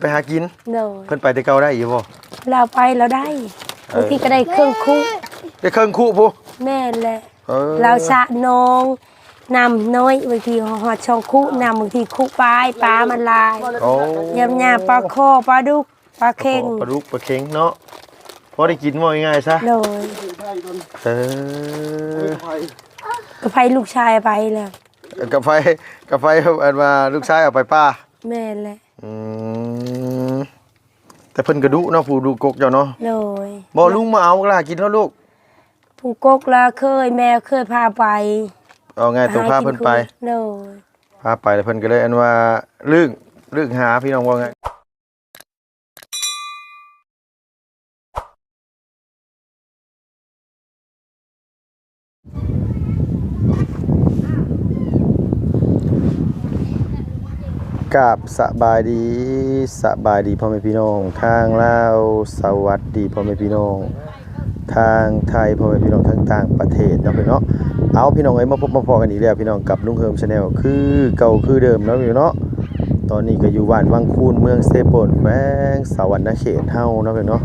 ไปหากิน โดยเพิ่นไปแต่เก่าได้อยู่บ่ เราไปเราได้บางทีก็ได้เครื่องคู่ได้เครื่องคู่ผู้แม่นแหละเออเราสะนองนำน้อยบางทีหอดช่องคู่นำบางทีคู่ปลายปลามันลายโอ้ยำยาปลาโคปลาดุกปลาเค็งปลาดุกปลาเค็งเนาะพอได้กินว่าง่ายๆซะโดยเออก็ไปลูกชายไปแล้วกับไฟกับไฟอันว่าลูกชายเอาไปป้าแม่นแหละอืม แต่เพิ่นกระดุเนาะผู้ดูกกเจ้าเนาะโดยบ่ลุงมาเอากล่ะกินแล้วลูก ผู้กกละเคยแม่เคยพาไปเอาไงตัวพาเพิ่นไปโดยพาไปแล้วเพิ่นก็เลยอันว่าลึกลึกหาพี่น้องว่าไง กับสบายดีสบายดีพ่อแม่พี่น้อง ทางลาวสวัสดีพ่อแม่พี่น้อง ทางไทยพ่อแม่พี่น้องทั้งต่างประเทศเนาะพี่เนาะเอาพี่น้องเอ้มาพบมาพอกันอีกแล้วพี่น้องกับลุงเฮิมชาแนลคือเก่าคือเดิมเนาะพี่เนาะตอนนี้ก็อยู่บ้านวังคูนเมืองเซโปนแขวงสวรรณเขตเฮาเนาะพี่เนาะ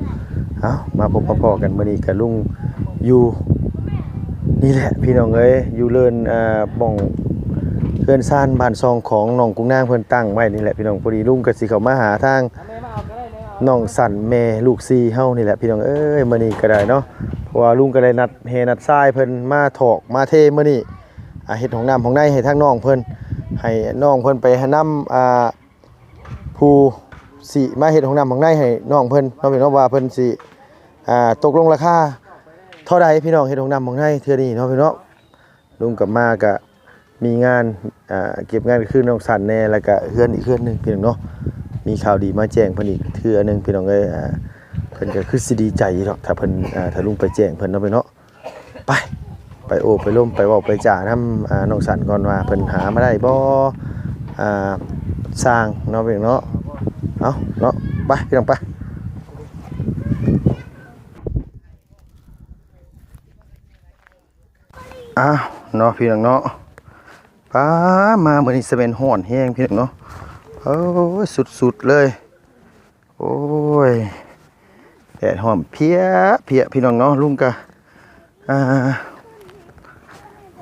เอามาพบมาพอกันมื้อนี้กับลุงอยู่นี่แหละพี่น้องเอ้ยอยู่เลินอ่าบ้อง เพื่อนซ่านบ้านซองของน้องกุ้งนางเพิ่อนตั้งไว้นี่แหละพี่น้องพอดีลุงก็สิเขามาหาทางน้องสันแม่ลูกซีเฮานี่แหละพี่น้องเอ้ยมื้อนี้ก็ได้เนาะเพราะว่าลุงก็ได้นัดเฮนัดทรายเพิ่นมาถอกมาเทมื้อนี้อ่เฮ็ดของน้ำของในให้ทางน้องเพิ่นให้น้องเพิ่นไปหานํอ่าผู้สิมาเฮ็ดของน้ำของในให้น้องเพิ่นเนาะพี่น้องว่าเพิ่นสิอ่าตกลงราคาเท่าใดพี่น้องเฮ็ดของน้ำของในเทื่อนี้เนาะพี่น้องลุงกับมาก็ มีงานเก็บงานคือน้องสันแน่แล้วก็เฮือนอีกเฮือนหนึ่งพี่น้องเนาะมีข่าวดีมาแจ้งเพิ่นอีกเทื่อหนึงพี่น้องเอ้ยเพิ่นก็คือสิดีใจเนาะถ้าเพิ่นถ้าลุงไปแจ้งเพิ่นเนาะไปเนาะไปไปโอบไปล้มไปเว้าไปจ่านํอ่าน้องสันก่อนว่าเพิ่นหามาได้บ่อ่าสร้างเนาะพี่น้องเนาะเอาเนาะไปพี่น้องไปอ้าวเนาะพี่น้องเนาะ ป้ามามื้อนี้สิเป็นฮ้อนแฮงพี่น้องเนาะโอ้ยสุดๆเลย โอ้ยแดดหอมเพียเพียพี่น้องเนาะลุงกะ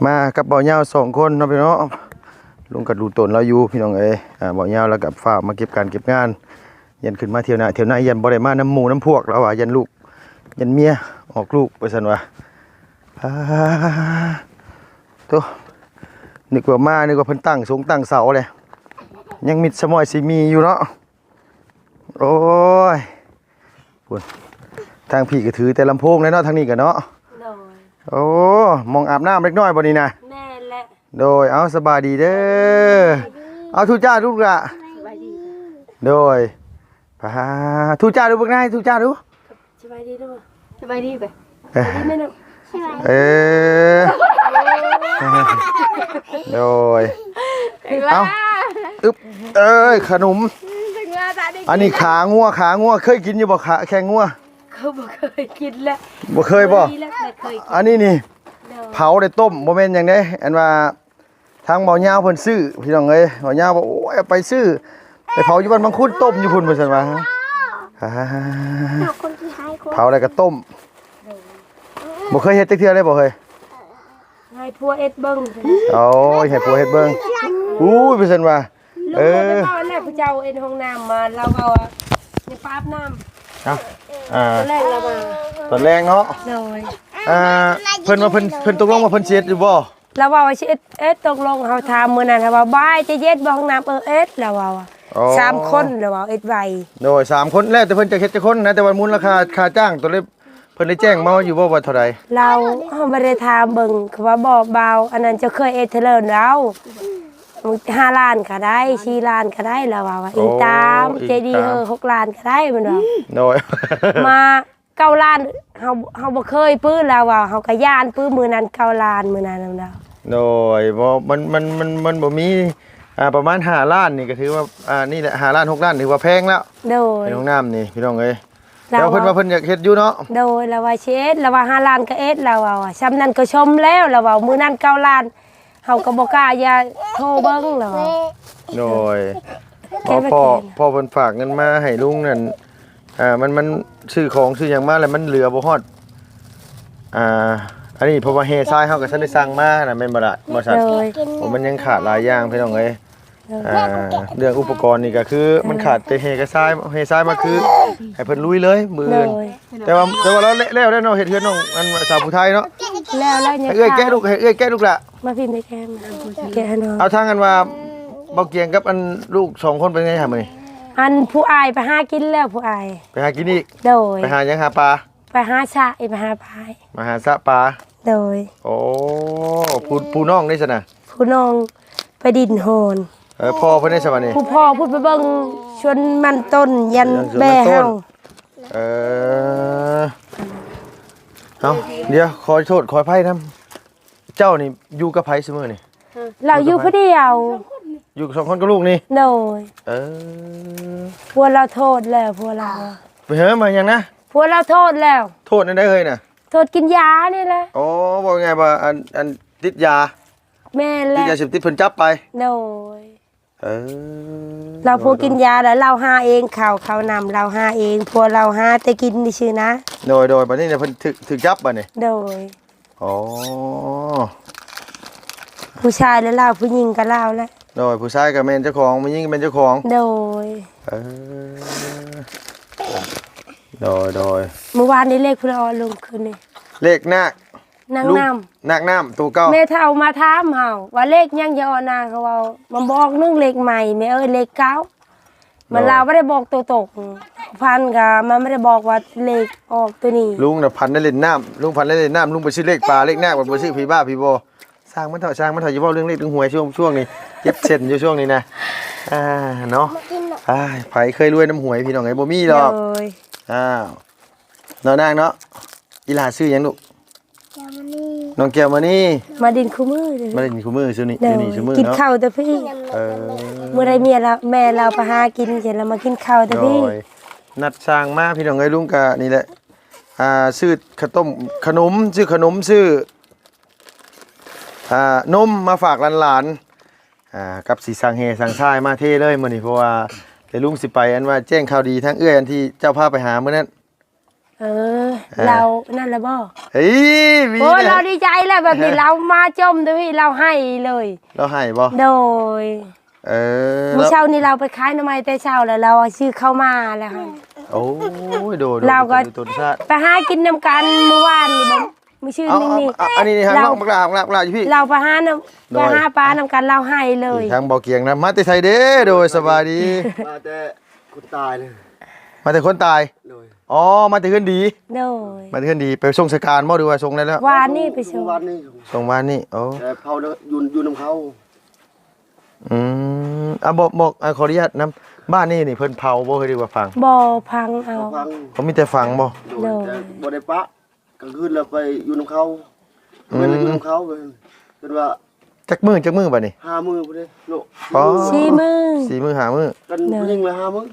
มากับเบาเหยาสองคนเนาะพี่น้องลุงก็ดูตนเราอยู่พี่น้องเอ้ยอ่าบ่าเหยาแล้วกับฝ้ามาเก็บการเก็บงานยันขึ้นมาเที่ยวหน้าเที่ยวหน้ายันบ่ได้มาน้ำหมูน้ำพวกแล้วว่ายันลูกยันเมียออกลูกไปซั่นว่าอ่าตัว นึกว่ามานึกว่าเพิ่นตั้งสงตั้งเสาเลยยังมิดสมอยสิมีอยู่เนาะโอ้ยปุ่นทางพี่ก็ถือแต่ลำโพงเลยเนาะทางนี้กันเนาะโดยโอ้มองอาบน้ำเล็กน้อยบ่นี้นะแม่นแหละโดยเอาสบายดีเด้อเอาทุจ้าลูกละโดยพาทุจ้าดูเบิ่งได้ทุจ้าดูสบายดีด้วยสบายดีไปเอ้ยดีไหมลูกเออ โดยเอาอึ๊บเอ้ยขนม ถึงว่าจะได้อันนี้ขางัวขางัวเคยกินอยู่บ่ขาแข่งงัวเขาบอกเคยกินแล้วบ่เคยบ่ดีแล้วแต่เคยกินอันนี้นี่โดยเผาได้ต้มบ่แม่นหยังเด้อันว่าทางเบาเหยาวเพิ่นซื้อพี่น้องเอ้ยเบาเหยาวบอกโอ้ยเอาไปซื้อไปเผาอยู่บ้านบางคุดต้มอยู่พุ่นว่าซั่นว่าฮ่าคนที่ให้คนเผาแล้วก็ต้มบ่เคยเฮ็ดจักเทื่อเลยบ่เคย ให้พัวเอ็ดเบิ้งโอ้ยให้ผัวเฮ็ดเบิ่งอู้ยว่าซั่นว่า ลูกเอเอ็ดอเอาแรกพระเจ้าเอ็ดห้องน้ำมาเราเอาอะอย่าปาบน้เอ้าอ่าำแรกเรามาตอนแรกเนาะโดยอ่าเพิ่นว่าเพิ่นเพิ่นตกลงว่าเพิ่นสิเฮ็ดอยู่บ่เราว่าว่าสิเอ็ดเอ็ดตกลงเขาทำมื้อนั้นเขาว่าบายจะเย็ดบ่ห้องน้ำเออเอ็ดเราว่าว่าอ๋อสามคนเราว่าเอ็ดไว โดยสามคนแล้วแต่เพิ่นจะเฮ็ดจักคนนะแต่ว่ามูลราคาค่าจ้างตัวเลย เพิ่นได้แจ้งมาอยู่บ่ว่าเท่าใดเราเขาไม่ได้ทำเบิ่งเขาว่าบอกเบาอันนั้นจะเคยเอเทเลนเราห้าล้านก็ได้สี่ล้านก็ได้แล้วว่าว่าอิงตามเจดีเฮอหกล้านก็ได้มันว่าโดยมาเก้าล้านเฮาเฮาบ่เคยปื้อแล้วว่าเฮาก็ย่านปื้อมือนั้นเก้าล้านมือนั้นนำเราโดยบ่มันมันมันมันบ่มีอ่าประมาณ5ล้านนี่ก็ถือว่าอ่านี่แหละ5ล้าน6ล้านถือว่าแพงแล้วโดยในห้องน้ำนี่พี่น้องเอ้ยเรา แล้วเพิ่นว่าเพิ่นอยากเฮ็ดอยู่เนาะ โดยเราว่าเช็ดเราว่าห้าล้านก็เอ็ดเราว่าซ้ำนั้นก็ชมแล้วเราว่ามือนั้นเก้าล้านเฮาก็บ่กล้าอย่าโทรเบิ่งเราว่าโดยอ๋อพ่อพ่อเพิ่นฝากเงินมาให้ลุงนั่นอ่ามันมันซื้อของซื้อหยังมาแล้วมันเหลือบ่ฮอดอ่าอันนี้เพราะว่าเฮทรายเฮาก็ทันได้สั่งมาน่ะแม่นบ่ล่ะบ่ซั่นเลยผมมันยังขาดหลายอย่างพี่น้องเอ้ย อ่าเรื่องอุปกรณ์นี่ก็คือ มันขาดแต่เฮกับทรายเฮทรายมาคือให้เพิ่นลุยเลยมือเลอื่นยแต่ว่าแต่ว่าเราแล้วแล้วเนาะเฮ็ดเฮือนน้องอันสาวผู้ไทยเนาะแล้วแล้วเนี่ยให้เอ้ยแก้ลูกให้เอ้ยแก้ลูกละมาพิมพ์ไปแก้มาแก้ให้น้องเอาทางกันว่าเบาเกียงกับอันลูกสองคนเป็นไงหามื้อนี้อันผู้อายไปหากินแล้วผู้อายไปหากินอีกโดย ไปหาหยังหาปลาไปหาชาไปหาพายมาหาสะปลาโดย โอ้ผู้ผู้น้องนี่ซั่นน่ะผู้น้องไปดินโหน เออพ่อเพิ่นได้สวัสดีผู้พ่อพูดไปเบิ่งชวนมันต้นยันชวนมันต้นแบ่เฮาเออเอาเดี๋ยวขอโทษขออภัยนํเจ้านี่อยู่กับไผซุมื้อนี่เราอยู่ผู้เดียวอยู่สองคนกับลูกนี่โดยเออพวกเราโทษแล้วพวกเราไปเฮ้มายังนะพวกเราโทษแล้ว โทษนั่นได้เลยน่ะโทษกินยานี่แหละโอ้บอกไงว่าอันอันติดยา แม่ติดแล้ยาเสพติดเพิ่นจับไปโดย เออเราพวกกินยาแล้วเราหาเองข่าวเขาวนำเราหาเองพวกเราหาแต่กินนี่ชื่อนะโดยโดยบัดนี้เนี่ยเพิ่นถึกถึกจับบัดนี้โดย อ๋อผู้ชายแล้วเราผู้หญิงก็เราแหละโดยผู้ชายก็แม่นเจ้าของผู้หญิงก็เป็นเจ้าของ โดยเออโดยโดยเมื่อวานนี้เลขพลอลงคืนนี่เลขนาค นางลูกน้นาคน้ำตัวเก่าำแม่เฒ่ามาถามเฮาว่าเลขยังจะเออนางเขาเว้ามาบอกนึงเลขใหม่แม่เอ้ยเลขเก้ามันเราไม่ได้บอกตัวตก พันก็มันไม่ได้บอกว่าเลขออกตัวนี้ลุงน่ะพันได้เล่นน้ำลุงพันได้เล่นน้ำลุงไปซื้อเลขปลาเลขนาคบ่ซื้อผีบ้าผีบอสร้างมันเถอะสร้างมันเถอะอย่าเว้าเรื่องเลขเรื่องหวยช่วงช่วงนี้เจ็บเส้นอยู่ช่วงนี้นะอ่าเนาะกินหรอกอ้ายไผเคยรวยน้ำหวยพี่น้องไงบ่มีหรอกโดยอ้าวน้องนางเนาะอีหลาชื่อหยังลูก ยามันนี่น้องแก้วมานี่มาดินคู่มือเลยมาเล่นคู่มือซื่อนี่โดอยู่ยนี่ซื่อมือกินเนาะข้าวแต่พี่เออ เมื่อไรเมียเราแม่เราไปหากินเสร็จแล้วมากินข้าวแต่โดพี่ยนัดสร้างมาพี่น้องไอ้ลุงกะนี่แหละ อ่าซื้อข้าวต้มขนมซื้อขนมซื้ออ่านมมาฝากหลานๆอ่ากับสีสังเฮสังชายมาเท่เลยมื้อนี้เพราะว่าเดี๋ยวลุงสิไปอันว่าแจ้งข่าวดีทั้งเอื้อยอันที่เจ้าพาไปหามื้อนั้น เออ เรานั่นแหละบ่เฮ้ยมีโอ้ยนะเราดีใจแล้วแบบนี้เรามาจมแต่พี่เราให้เลยเราให้บ่โดยเออเมื่อแล้วเช้านี้เราไปขายหน้ำไม้แต่เช้าแล้วเราเอาชื่อเข้ามาแล้วค่ะโอ้ยโดดเราก็ตุนชาติไปหากินน้ำกันเมื่อวานนี่บ่ไม่ชื่อเอานี่เอานี่เอาอันนี้นี่ฮะเราน้องบักลาบักลาบักลาอยู่พี่ เราไปหาน้ำโดไปยหาปลาน้ำกันเราให้เลยทางเบาเกียงนะมาแต่ไทยเด้โดยสบายดีมาแต่คนตายเลยมาแต่คนตายโดย อ๋อมาแต่เพื่อนดี โดยมาแต่เพื่อนดีไปส่งสการบ่ดูว่าส่งได้แล้ววานนี่ไปส่งวันนี้ส่งบ้านนี่โอ้แต่เผาแล้วยุนยุนน้ำเขาอืมอะบอกบอกอะขออนุญาตนํบ้านนี่นี่เพิ่นเผาบ่เคยดีกว่าฟังบ่อพังเอา ฟังเขามีแต่ฟังบ่ โดยแต่บ่ได้ปะกลางคืนเราไปอยุนน้ำเขาเวลาอยุนน้ำเขาเป็นเป็นว่าจักมือจักมือบัดนี้ ห้ามือพอดีโลอ๋อ ชี้มือสี่มือหามือกันยิงเลยห้ามือ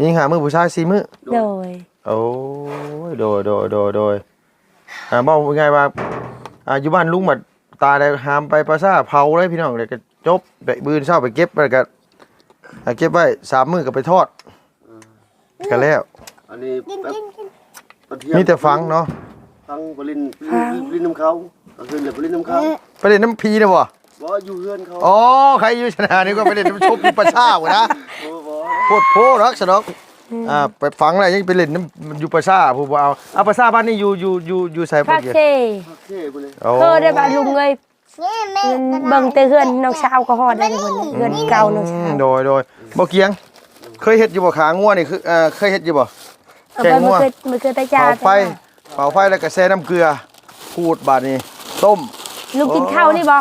มีหามือผู้ชายสี่มือโดย โอ้ยโดยโดยโดยโดยอ่าบอกว่าไงว่าอ่าอยู่บ้านลุงบัดตายได้หามไปปราสาทเผาเลยพี่น้องเดี๋ยวก็จบไปบืนเช้าไปเก็บแล้วก็อ่าเก็บไว้สามมื้อก็ไปทอดก็แล้วอันนี้แบบตอนเที่ยมีแต่ฟังเนาะฟังไปลินลินน้ำเขากลางคืนเลยไปลินน้ำเขาไปเล่นน้ำพีนะบ่บ่อยู่เฮือนเขาอ๋อใครอยู่ชนะนี่ก็ไปเล่นน้ำชุบอยู่ปราสาทนะโอ้บ่ โคตรโพรักสนอกอ่าไปฟังอะไรยังไปเล่นน้ำอยู่ปราสาทผู้บ่เอาเอาปราสาทบ้านนี้อยู่อยู่อยู่อยู่ไสบ่พักเกียรเจพักเท่ไปเลยโอ้เธอได้บ่ลุงเอ้ยนี่แม่เบิ่งแต่เฮือนน้องสาวก็ฮอดได้เพิ่นเฮือนเก่าน้องสาวโดยโดยบ่เกียง เคยเฮ็ดอยู่บ่ขางัวนี่คือเอ่อเคยเฮ็ดอยู่บ่เอาแกไปงงัมันวคือมันคือตาจ้าเป่าไฟเป่าไฟแล้วก็แช่น้ำเกลือขูดบาดนี้ต้มลุงกินข้าวนี่บ่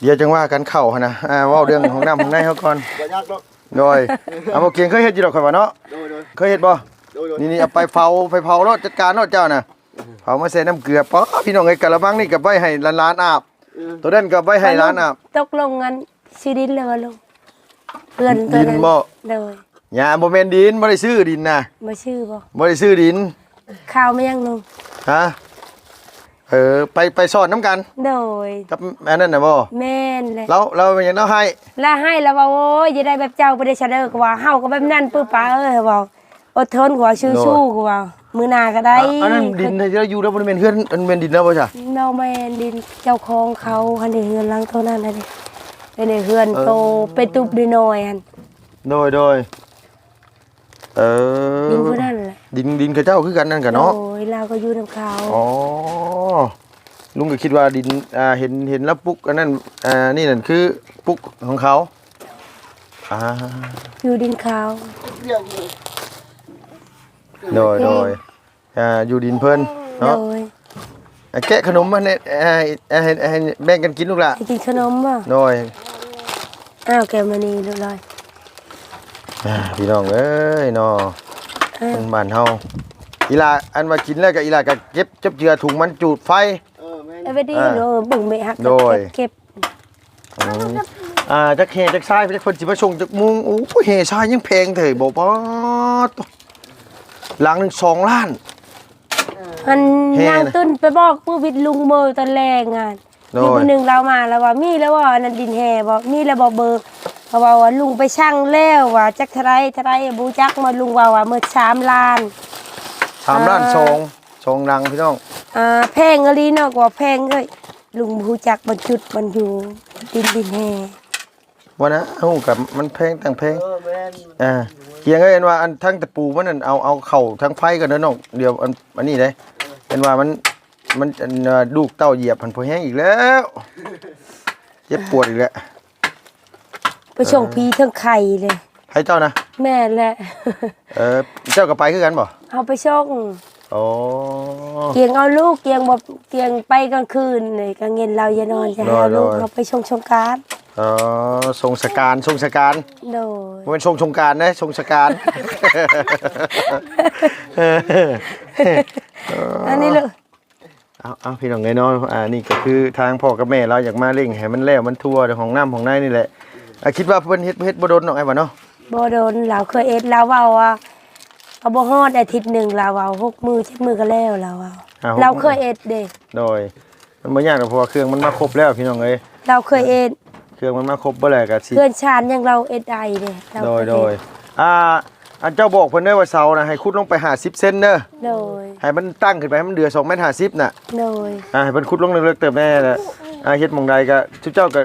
เดี๋ยวจังว่ากันเข้าหั่นนะอ่าเว้าเรื่องของน้ำของในเฮาก่อนบ่ยากหรอก โดยเอาบ่เกียงเคยเฮ็ดอยู่ดอกข่อยว่าเนาะโดยโดยเคยเฮ็ดบ่โดยโดยนี่นี่เอาไปเผาไปเผารถจัดการรถเจ้าน่ะเผามาใส่น้ำเกลือป๊อพี่น้องไอ้กะละมังนี่ก็ไว้ให้ร้านๆอาบเออตัวนั้นก็ไว้ให้ร้านอาบตกลงกันชื่อดินเลยว่าลุงเพื่อนตัวดินนั้นบ่เลยอย่าบ่แม่นดินบ่ได้ซื้อดินนะมาชื่อบ่บ่ได้ซื้อดินข้าวไม่ยังลุงฮะ เออไปไปสอนน้ำกัน โดยกับอันนั้นน่ะบ่แม่นแหละเราเราเป็นหยังเราให้ แล้วให้แล้วว่าโอ้ยจะได้แบบเจ้าบ่ได้ชะเด้อก็ว่าเฮาก็แบบนั้นปึ๊บป้าเอ้ยบอกอดทนกว่าสู้ๆกว่ามื้อหน้าก็ได้อะอันนั้นดินที่เราอยู่แล้วบ่ได้แม่นเฮือนอันแม่นดินแล้วบ่จ้ะเนาแม่นดินเจ้าของเขาคันได้เฮือนหลังเท่านั้นน่ะเด้เป็นได้เฮือนโตไปตุบดีน้อยหั่นโดยโดยเออดินผู้นั้นแหละ ดินดินเขาเจ้าคือกันนั่นกันเนาะโอ้ยเราก็อยู่นํเขาอ๋อลุงก็คิดว่าดินอ่าเห็นเห็นแล้วปุ๊กอันนั้นอ่านี่นั่นคือปุ๊กของเขาอ่าอยู่ดินเขาโดยโดยอ่าอยู่ดินเพิ่นโดเนาะยอะแกะขนมมาเนี่ยอ่าอ่าให้ให้แบ่งกันกินลูกละไปกินขนมบ่โดยอ้าวแกมานี่เรียบร้อยอ่าพี่น้องเอ้ยเนาะอ้า ควนบ้านเฮาอีหลาอันว่ากินแล้วก็อีหลาก็เก็บจับเจือถุงมันจูดไฟ เออแม่นเอาไปดีอ่าเด้อเบิ่งไม่ฮักโดย เก็บอืมอ่าจักเฮจักทรายจักเพิ่นสิมาส่งจักมุงโอ้ยเฮทรายยังแพงเถอะบ่ปอดหลังหนึง2ล้าน มันแห่นางนะตุ้นไปบอกผู้วิทย์ลุงเบอร์ตอนแรกงานโดยมีคนหนึ่งเรามาแล้วว่ามีแล้วว่านั่นดินแห่บอกมีแล้วบอกเบอร์ เขาบอกว่าลุงไปช่างแล้วว่าจักเทาไรเทาไรบูจักมาลุงว่าว่าเมื่อสามล้านสามล้านอ่าสองสองดังพี่น้องอ่าแพงอะลีเนาะกว่าแพงเลยลุงบูจักบรรจุดมันอยู่ดินดินแห่ว่านะเอ้ากับมันแพงต่างแพงเออแม่นอ่าเคียงก็เห็นว่าอันทั้งตะปูมันนั่นเอาเอาเข่าทั้งไฟกันเด้อน้องเดี๋ยวอันอันนี้เลยเห็นว่ามันมันอันเอ่อลูกเต้าเหยียบพันพอแห้งอีกแล้วเจ็บปวดอีกแล้ว ไปส่งพีเทั้งไข่เลย ให้เจ้านะ แม่แหละเออเจ้าก็ไปคือกันบ่เอาไปส่งโอ้เกียงเอาลูกเกียงบ่เกียงไปกลางคืนเลยกลางเย็นเราอย่านอนจะให้เอาลูกเอาไปชงชงการเออทรงสการทรงสการโดยบ่แมันทรงสงการนะทรงสการอันนี้ลูกเอาเอาพี่น้องไงเนาะอ่านี่ก็คือทางพ่อกับแม่เราอยากมาเร่งให้มันแล้วมันทั่วเรื่องของน้ำของในนี่แหละ อะคิดว่าเพิ่นเฮ็ดเฮ็ดบ่โดนดอกไอ้บ่เนาะบ่โดนเราเคยเอ็ดเราเว้าว่าเอาบ่ฮอดอาทิตย์หนึงเราเว้าหกมือเจ็ดมือก็แล้วเราเว้าอ่าหกเราเคยเอ็ดเด้โดยมันบ่ยากหรอกเพราะว่าเครื่องมันมาครบแล้วพี่น้องเอ้ยเราเคยเอ็ดเครื่องมันมาครบบ่แล้วก็สิเพื่อนชาญยังเราเอ็ดได้เด้เราโดยเคโดยเอ็อ่าอันเจ้าบอกเพิ่นเด้อว่าเสานะให้ขุดลงไป50เซนเด้อโดยให้มันตั้งขึ้นไปให้มันเดือ2เมตร50น่ะโดยอ่าให้เพิ่นขุดลงลึกๆเติบแน่น่ะอ่าเฮ็ดหม่องใดก็ทุกเจ้าก็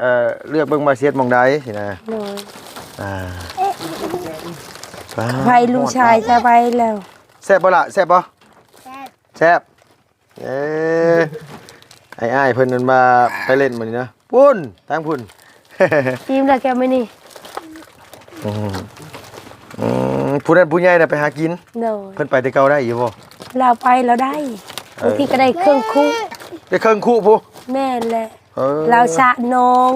เอ่อเลือกเบิ่งมาสิเฮ็ดหม่องใดสินะโดยอ่าไผลูกชายจะไปแล้วแซ่บบ่ล่ะแซ่บบ่แซ่บแซ่บเอ้ไอ้อ้ายเพิ่นนั่นมาไปเล่นมื้อนี้นะพุ่นทางพุ่น ทีมแล้วแกไม่นี่อืมอืมผู้นั้นผู้ใหญ่น่ะไปหากิน โดยเพิ่นไปแต่เก่าได้อยู่บ่ เราไปเราได้บางทีก็ได้เครื่องคุกได้เครื่องคู่ผู้แม่นแหละ เออเราชะน้อง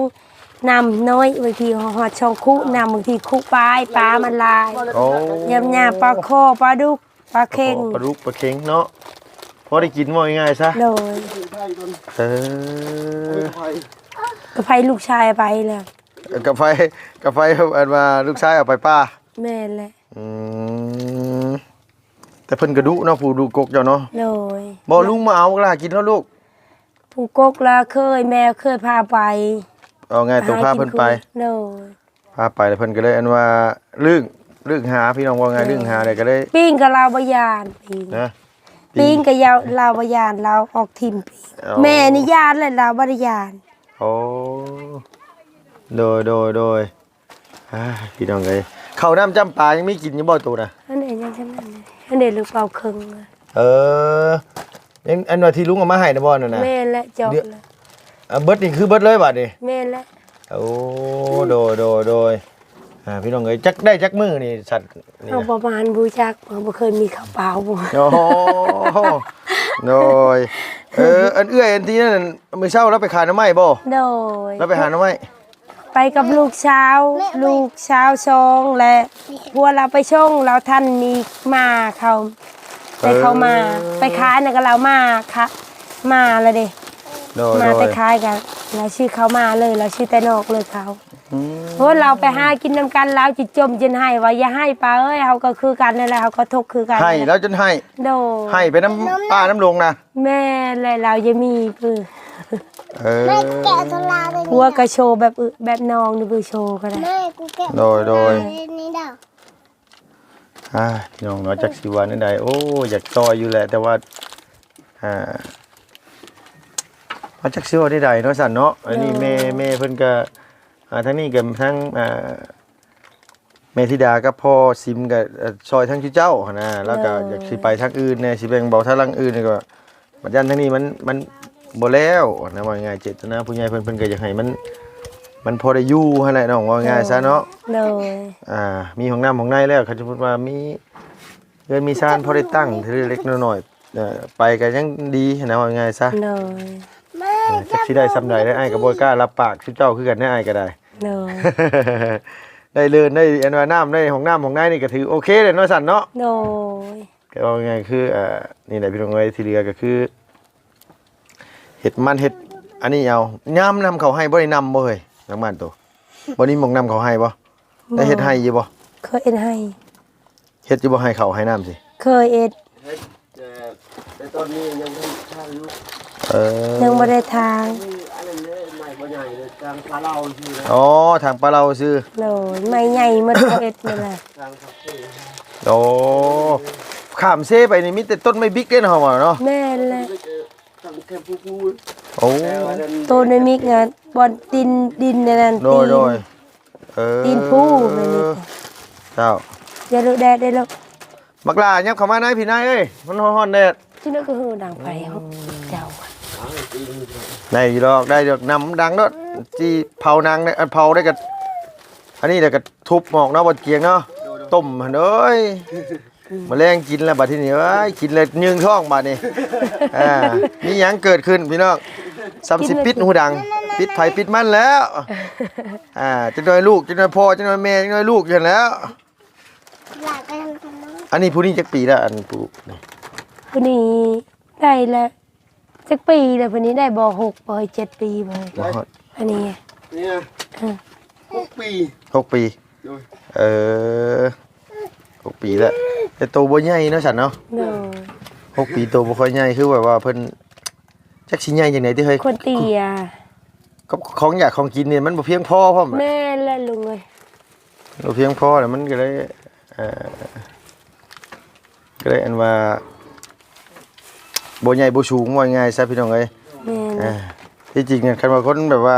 นำน้อยบางทีหอดช่องคุนำบางทีคุปลายปลามันลายโอ้ยำยาปลาคอปลาดุกปลาเค็งปลาดุกปลาเค็งเนาะพอได้กินว่าง่ายๆซะโดยไผ่ตอนเออไผ่ก็ไปลูกชายไปแล้วกับไฟกับไฟอันว่าลูกชายเอาไปป้าแม่นแหละอืมแต่เพิ่นกระดุเนาะผู้ดูกกเจ้าเนาะโดยบ่ลุงมาเอาล่ะกินแล้วลูก ผู้กกลาเคยแม่เคยพาไปเอาไงตัวพาเพิ่นไปโดยพาไปแล้วเพิ่นก็เลยอันว่าลึกลึกหาพี่น้องว่าไงลึกหาได้ก็ได้ปิ้งกับลาวบยานปิ้งนะปิ้งกับยาวลาวบยานเราออกทิมปิ้งเอาแม่นี่ยานเลยลาวบริยานโอ้โดยโดยโดยอ่าพี่น้องเอ้ยข้าวน้ำจำปลายังไม่กินอยู่บ่ตัวน่ะอันไหนยังจำได้เลยอันไหนลูกเป่าเคิงอะเออ ยังอันว่าที่ลุงเอามาให้นะบ่นั่นน่ะแม่นและจบเดี๋ยวเลยอะเบิดนี่คือเบิดเลยบัดนี้แม่นและโอ้โดยโดยโดยอ่าพี่น้องเอ้ยจักได้จักมือนี่สัตว์นี่เอานะประมาณบูจักเอาบ่เคยมีข้าวเปล่าบ่โอ้โหโดยเอออันเอื้อยอันที่นั่นมื้อเช้าเราไปขายหน้ำไม้บ่โดยเราไปหาหน้ำไม้ไปกับลูกเช้าลูกเช้าชงและพัวเราไปชงเราท่านนี้มาเขา ไปเขามาไปขายน่ะก็เรามาค่ะมาแล้วเด้โดยมาโดแต่ยขายกันเราชื่อเขามาเลยเราชื่อแต่นอกเลยเขาอืมโอ้เราไปหากินน้ำกันแล้วจิจมจนให้ว่าอย่าให้ป้าเอ้ยเขาก็คือกันนั่นแหละเขาก็ทุกข์คือกันให้แล้วจนให้ โดให้ไปน้ำป้าน้ำลงนะแม่เลยเราจะมีปือเออแม่แกะโซลาเลยหัวกระโชว์แบบอึแบบนองนี่คือโชว์ก็ได้แม่กูแกะโดยโดย นี่เด้อ อ่าพี่น้องเนาะจากสิวันนั่นใดโอ้อยากซอยอยู่แหละแต่ว่าอ่ามาจากสิวันได้ใดเนาะสันเนาะอันนี้แม่แม่เพิ่นก็อ่าทั้งนี้กับทั้งอ่าแม่ธิดากับพ่อซิมกับเอ่อซอยทั้งชื่อเจ้าหั่นนะแล้วก็อยากสิไปทางอื่นเนี่ยสิแบ่งเบาทางลังอื่นนี่ก็บัดยันทั้งนี้มันมันบ่แล้วนะว่าง่ายเจตนาผู้ใหญ่เพิ่นเพิ่นก็อยากให้มัน มันพอได้อยู่หั่นแหละน้องว่าง่ายซะเนาะโดยอ่ามีห้องน้ำห้องในแล้วเขาจะพูดว่ามีเงินมีซานพอได้ตั้งทีละเล็กน้อยๆเอ่อไปก็ยังดีนะว่าไงายซะโดยแม่เออจักสิได้ซ้ำใดได้ไอ้ายก็บ่กล้ารับปากคือเจ้าคือกันได้ไอ้ายก็ได้ โดยได้เลื่อนได้อันว่าน้ำได้ห้องน้ำห้องในนี่ก็ถือโอเคเลยเนาะสันเนาะโดยก็ว่าไงคือเอ่อนี่แหละพี่น้องเอ้ยที่เหลือก็คือเห็ดมันเห็ดอันนี้เอาย่ำนำเขาให้บ่ได้นำบ่เฮ้ย ทางบ้านตัวบ่นี้หมองนำเขาให้บ่ได้เฮ็ดให้อยู่บ่เคยเอ็ดให้เฮ็ดอยู่บ่ให้เขาให้น้ำสิเคยเอ็ดเฮ็ดแต่แต่ตอนนี้ยังไม่ทางอยู่เออยังไม่ได้ทางมีอะไรเนี่ยใหม่บ่ใหญ่เลยกลางปลาเราชื่อนะอ๋อทางปลาเราซื้อโดยไม่ใหญ่เหมันเคยเอ็ดนั่นแหละกลางคาเฟ่โอ้ข้ามเซไปนี่มีแต่ต้นไม้บิ๊กเด้เนาะว่าเนาะแม่นแหละก็จะตั้งแค่ผู้ผู้ โอ้แต่ว่านั้นตัวในมิกงานบอนดินดินในั่นโดตียน โดยเออตีนผู้ไม่มีเจ้าอย่าลุแดดได้แล้วมักลายับเข้ามาหนายพี่นายเอ้ยมันฮ้อนๆแดดที่นั่นก็คือดังไฟเขาเจ้าได้อยู่ดอกได้ดอกนำดังเนาะจีเผานางได้อันเผาได้กับอันนี้เดี๋ยวก็ทุบหมอกเนาะบดเกียงเนาะต้มหั่นเอ้ยแมาแรงกินแล้วบัดทีนี้เอ้ยกินเลยยืงท้องบัดนี้อ่ามีหยังเกิดขึ้นพี่น้อง ซ้ำสิปิดหูดัง ปิดไผปิดมันแล้ว อ่าจะน้อยลูกจะน้อยพ่อจะน้อยแม่จะน้อยลูกอยู่แล้วหลานก็ยังทำน้องอันนี้ผู้นี้จักปีแล้วอันผู้นี่วันนี้ได้แล้วสักปีแล้ววันนี้ได้บ่หกบ่เจ็ดปีบ่บ่ฮอดอันนี้เนี่ยเออหกปีหกปีโดยเออหกปีแล้วแต่โตบ่ใหญ่เนาะฉันเนาะโดยหกปีโตบ่ค่อยใหญ่คือแบบว่าเพิ่น จักสิใหญ่จังได๋ที่เฮ้ยคนเตียกับของอยากของกินเนี่ยมันบ่เพียงพอพร้อมแม่และลุงเลยบ่เพียงพอแล้วมันก็เลยเอ่อก็เลยอันว่าบ่ใหญ่บ่สูงว่าง่ายซะพี่น้องเอ้ยแม่อ่าที่จริงเนี่ยคันว่าคนแบบว่า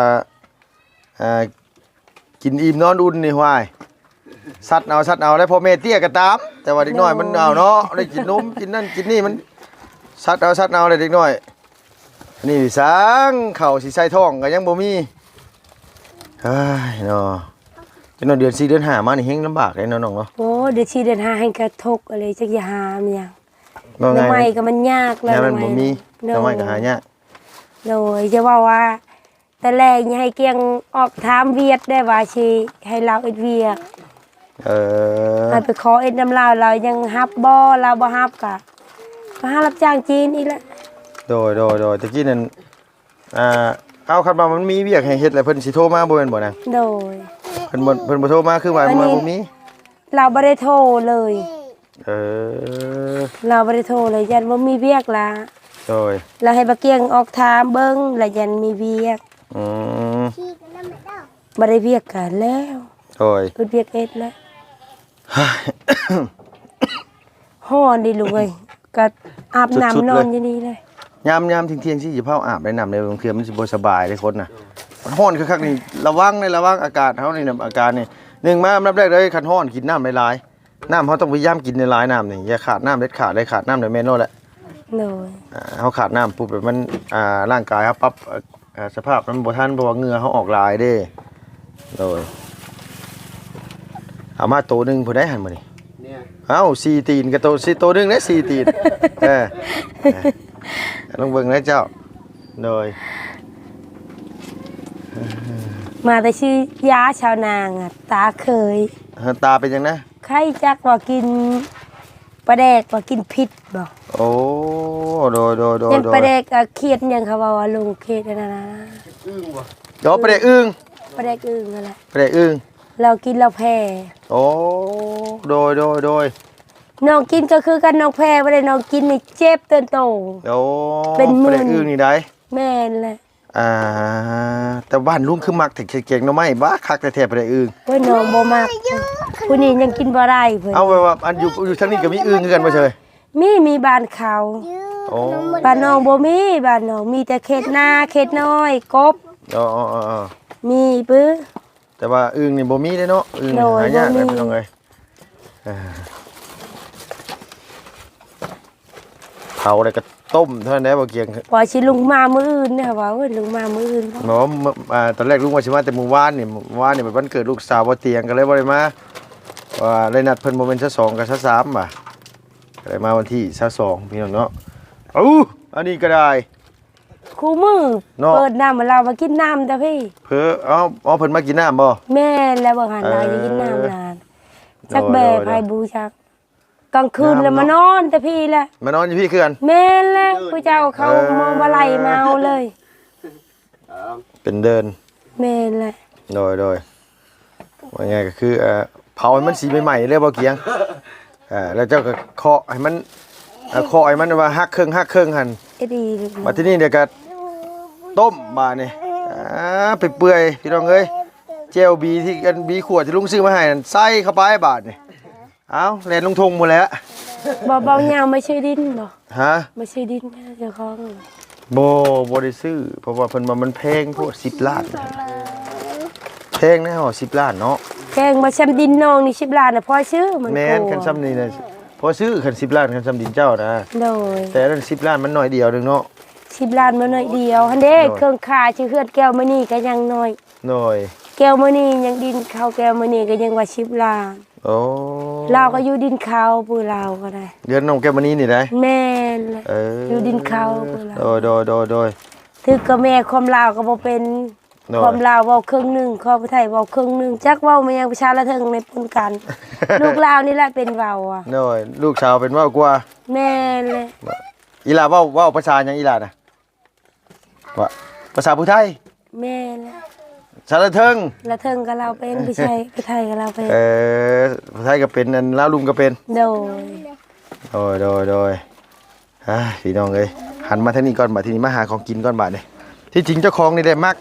อ่ากินอิ่มนอนอุ่นนี่หวายสัตว์เอาสัตว์เอาแล้วพ่อแม่เตี้ยก็ตาม แต่ว่าเด็กน้อยมันเอาเนาะได้กินนมกินนั่นกินนี่มันสัตว์เอาสัตว์เอาเลยเด็กน้อยอั นนี่สังเข่าสิใส่ท้องก็ยังบ่มีเฮ้ยเนาะจนว่าเดือน4เดือน5มานี่เฮงลำบากเลยเนาะน้องเนาะโอ้เดี๋ยวชีเดินหาให้กระทกอะไรจักอย่าหามนหยังว่าทำไมไงก็มันยากแล้วงานมันบ่มีโดทำไมยก็หายากโดยจะว่าว่าแต่แรกยังให้เกียงออกถามเวียดได้ว่าชีให้เราเอ็ดเวียกเออให้ไปขอเอ็ดน้ำลาวเรายังฮับบ่เราบ่ฮับกะก็หารับจ้างจีนอีกแล้ว โดยโดยโดยตะกี้นั่นอ่าเอาคันว่ามันมีเวียกให้เฮ็ดแล้วเพิ่นสิโทรมาบ่แม่นบ่นะโดย เพิ่นบ่เพิ่นบ่โทรมาคือว่าอันนี้มาบ่มี เราบ่ได้โทรเลย เออเราบ่ได้โทรเลยยันว่ามีเวียกละโดยเราให้บักเกียงออกถามเบิ่งแล้วยันมีเวียกอืมพี่ก็นั่งไม่ได้บ่ได้เวียกกันแล้วโดยเพิ่นเวียกเอ็ดแล้วฮ้อนดิลูกเอ้ยก็อาบน้ำนอนอยู่นี่เลย ยามยามเที่ยงๆสิสิเผาอาบได้น้ำในบางเทื่อมันสิบ่สบายเลยคนน่ะมันร้อนคักๆนี่ระวังในระวังอากาศเฮานี่น่ะอาการนี่หนึ่งมาอันดับแรกเลยคันร้อนกินน้ำหลายๆน้ำเฮาต้องพยายามกินในหลายน้ำนี่อย่าขาดน้ำเด็ดขาดเลยขาดน้ำเดี๋ยวแม่นโน่นแหละโดยอ่าเขาขาดน้ำปุ๊บแบบมันอ่าร่างกายเขาปรับเอ่ออ่าสภาพมันบ่ทันเพราะว่าเหงื่อเขาออกลายเด้โดยเอามาตัวหนึ่งผู้ได้หันมานี่เนี่ยเอ้าสี่ตีนกับตัวสี่ตัวหนึ่งนะสี่ตีนเออเออ ลองเบิ่งนะเจ้า โดย มาแต่ชื่อยาชาวนางอะตาเคย ตาเป็นยังนะ ใครจักว่ากินปลาแดกว่ากินพิษบ่โอ้ โดยโดยโดยยังโดปลายแดกอะเครียดยังเขาว่าว่าลุงเครียดอันนั่นนะอึ้งบ่เดี๋ยวไปเด็กอึ้งโดปลาแดกอึ่งนั่นแหละปลาแดกอึ้งเรากินเราแพ้โอ้ โดยโดยโดย น้องกินก็คือกันน้องแพ้บ่ได้น้องกินนี่เจ็บเตือนโต โอ้เป็นหมื่ปลานแดกอึ้งนี่ได้แม่นแหละอ่า แต่บ้านลุงคือมักแต่เก่งๆเนาะไม่บ้าคักแต่แท้ปลาแดกอึ้งเว้ยน้องบ่มักผู้นี้ยังกินบ่ได้เพิ่นเอาไว้ว่าอันอยู่อยู่ทางนี้ก็มีอึ้งคือกันบ่เชยมีมีบ้านเขาโอ้บ้านน้องบ่มีบ้านน้องมีแต่เขตนาเขตน้อย กบอ๋ออ๋ออ๋ออ๋อมีปื้อ แต่ว่าอึ้งนี่บ่มีเด้เนาะอึ้งนี่โดยหายากบ่เลยมีพี่น้องเอ้ยอ่า เผาแล้วก็ต้มเท่านั้นแหละบ่เกียงว่าสิลุงมามื้ออื่นเนี่ยว่าเว้ยลุงมามื้ออื่นบ่หมอว่าอ่าตอนแรกลุงว่าสิมาแต่มื้อวานนี่มื้อวานนี่เป็นวันเกิดลูกสาวบ่เตียงก็เลยบ่ได้มาว่าได้นัดเพิ่นบ่แม่นซะ2กับซะ3บ่ะก็เลยมาวันที่ซะ2พี่น้องเนาะเอ้าอันนี้ก็ได้คู่มือเนาะเปิดน้ำมาเรามากินน้ำจ้ะพี่เพิ่นเอ้าอ๋อเพิ่นมากินน้ำบ่แม่แล้วบ่หันเราเออจะกินน้ำนานจักโดยแบ่โดยไผบูจัก กลางคืนน้ำแล้วเนาะมานอนแต่พี่แหละมานอนอยู่พี่คือกันแม่แล้วผู้เจ้าเขาเออมองบ่ไหลมาเอาเลยเป็นเดินแม่แหละโดยโดยว่าไงก็คือเอ่อเผาให้มันสีใหม่ๆเลยบ่เกียงอ่าแล้วเจ้าก็เคาะให้มันเอ่อเคาะให้มันว่าฮักเครื่องฮักเครื่องหั่นเอ็ดดีเลยมาที่นี่เดี๋ยวก็ต้มบาดนี่อ่าไปเปื่อยพี่น้องเอ้ยเจลบีที่กันบีขวดที่ลุงซื้อมาให้นั่นใส่เข้าไปบาดนี่ เอาแล่นลงทงหมดแล้วบ่เบายาวไม่ใช่ดินบ่ฮะไม่ใช่ดินนะเจ้าของบ่บ่ได้ซื้อเพราะว่าเพิ่นว่ามันแพงโพด10ล้านแพงแน่หอ10ล้านเนาะแกงมาชำดินน้องนี่10ล้านน่ะพอซื้อมันแม่นกลัวคันซ้ำนี่นะพอซื้อคัน10ล้านคันซ้ำดินเจ้านะโดยแต่อันนั้น10ล้านมันน้อยเดียวหนึงเนาะ10ล้านมาหน่อยเดียวหันเด้โดยเครื่องค่าชื่อเฮือนแก้วมื้อนี้ก็ยังน้อยน้อยแก้วมื้อนี้ยังดินเขาแก้วมื้อนี้ก็ยังว่า10ล้าน โอ้เราก็อยู่ดินเขาปูเราก็ได้เดือนน้องแก้วมานี้นี่ได้แม่นแหละเอออยู่ดินเขาปูเราโดยโดยโดยโดยถึกกับแม่ความลาวก็บ่เป็นโดยความลาวเว้าครึ่งหนึงความไทยเว้าครึ่งหนึงจักเว้ามายังประชาละเทิงในปนกัน ลูกลาวนี่แหละเป็นเว้าอะน้อยลูกสาวเป็นว่าวกว่าแม่นเลยอีหลาเว้าเว้าภาษาหยังอีหลาน่ะว่าภาษาผู้ไทยแม่นเลย สารเทิงละเทิงกับเราเป็นผู้ชายผู้ไทยกับเราเป็นเอ่อผู้ไทยก็เป็นอันลาวลุงก็เป็นโดยโดยโดยโดยอ่าพี่น้องเอ้ยหันมาทางนี้ก่อนบัดทีนี้มาหาของกินก่อนบัดนี่ที่จริงเจ้าของนี่ได้มัก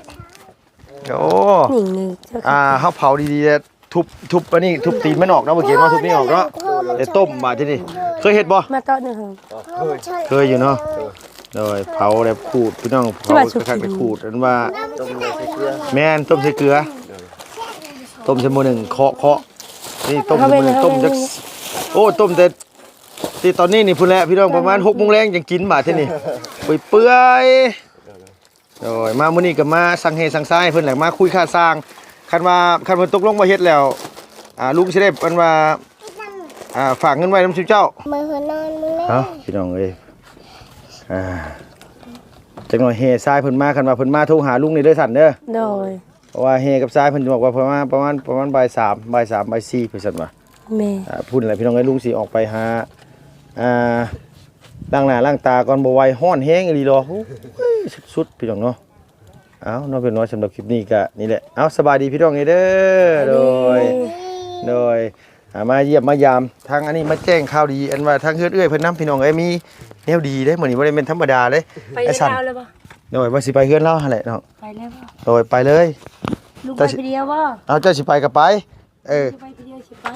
โอ้นี่นี่เจ้าอ่าเฮาเผาดีๆแล้วทุบทุบอันนี้ทุบตีนมันออกเนาะเมื่อกี้เนาะทุบนี่ออกเนาะเดี๋ยวต้มบาดที่นี่เคยเฮ็ดบ่มาต่อหนึ่งเคยอยู่เนาะ โดยเผาแล้วขูดพี่น้องที่เผาว่าสุกคักๆไปขูดอันว่าแม่นต้มใส่เกลือ ต้มใส่หม้อหนึ่งเคาะเคาะนี่ต้มใส่หม้อหนึ่งต้มจักโอ้ต้มแต่ที่ตอนนี้นี่พุ่นแหละพี่น้องประมาณ6โมงแรงยังกินบาดที่นี่เปื่อยๆโดยมามื้อนี้ก็มาสั่งเฮสั่งซ้ายเพิ่นแหละมาคุยค่าสร้างคันว่าคันเพิ่นตกลงมาเฮ็ดแล้วอ่าลุงสิได้เพิ่นว่าอ่าฝากเงินไว้นำชิเจ้ามือหัวนอนมึงเลยเอ้าพี่น้องเอ้ย อ่าจังหน่อยเฮทรายเพิ่นมาคันว่าเพิ่นมาโทรหาลุงนี่เด้อสั่นเด้อโดยเพราะว่าเฮกับทรายเพิ่นบอกว่าประมาณประมาณประมาณบ่ายสามบ่ายสามบ่ายสี่เพิ่นสั่นว่าแม่อ่าพูดอะไรพี่น้องเอ้ยลุงสิออกไปหาอ่าล้างหน้าล้างตาก่อนบ่ไหวฮ้อนแฮงอีหลีดอกโอ้ยสุดๆพี่น้องเนาะเอ้าเนาะเป็นน้อยสำหรับคลิปนี้ก็นี่แหละเอ้าสบายดีพี่น้องเอ้ยเด้อโดยโดยอ่า มาเยี่ยมมายามทางอันนี้มาแจ้งข่าวดีอันว่าทางเฮือดเอื้อยเพิ่นนํพี่น้องเอ้ยมีแนวดีเด้มื้อนี้บ่ได้เป็นธรรมดาเลยไปไอ้เดีสันยวเลยบ่โดยว่าสิไปเฮือนเราหั่นแหละเนาะไปแล้วบ่โดยไปเลยลูกแต่ไปสิเดียวบ่เอาเจ้าสิไปก็ไปเออไปเดียวสิไป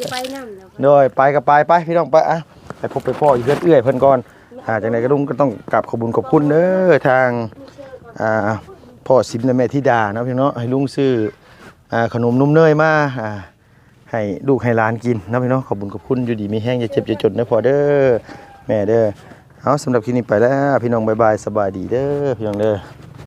สิไปนำแล้วโดยไปก็ไปไปพี่น้องไปอะไปพบไปพ่ออยู่เฮือดเอื้อยเพิ่นก่อนอ่าจังไดก็ลุงก็ต้องกราบขอบคุญขอบคุณเด้อทางอ่าพ่อสิมและแม่ธิดาเนาะพี่น้องให้ลุงซื้ออ่าขนมนุ่มเนยมาอ่า ให้ลูกให้หลานกินนะพี่น้องขอบคุญขอบคุณอยู่ดีมีแห้งอย่าเจ็บอย่าจนนะพอเด้อแม่เด้อเอาสำหรับคลิปนี้ไปแล้วพี่น้องบายบายสบายดีเด้อพี่น้องเด้อ